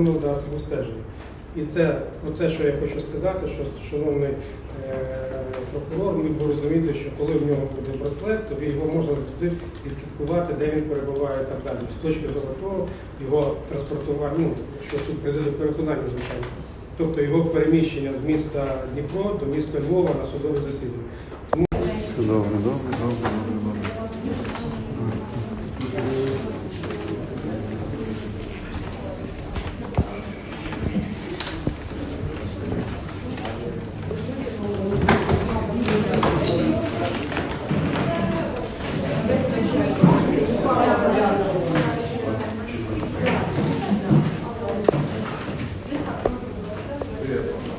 Ну, засобу стеження. І це оце, що я хочу сказати, що шановний е, прокурор міг би розуміти, що коли в нього буде браслет, то його можна завжди відслідкувати, де він перебуває і так далі. З точки зору того, його транспортування, ну, що тут прийде до переконання, звичайно. Тобто його переміщення з міста Дніпро до міста Львова на судове засідання. Тому... Добре, добре, добре. Obrigado.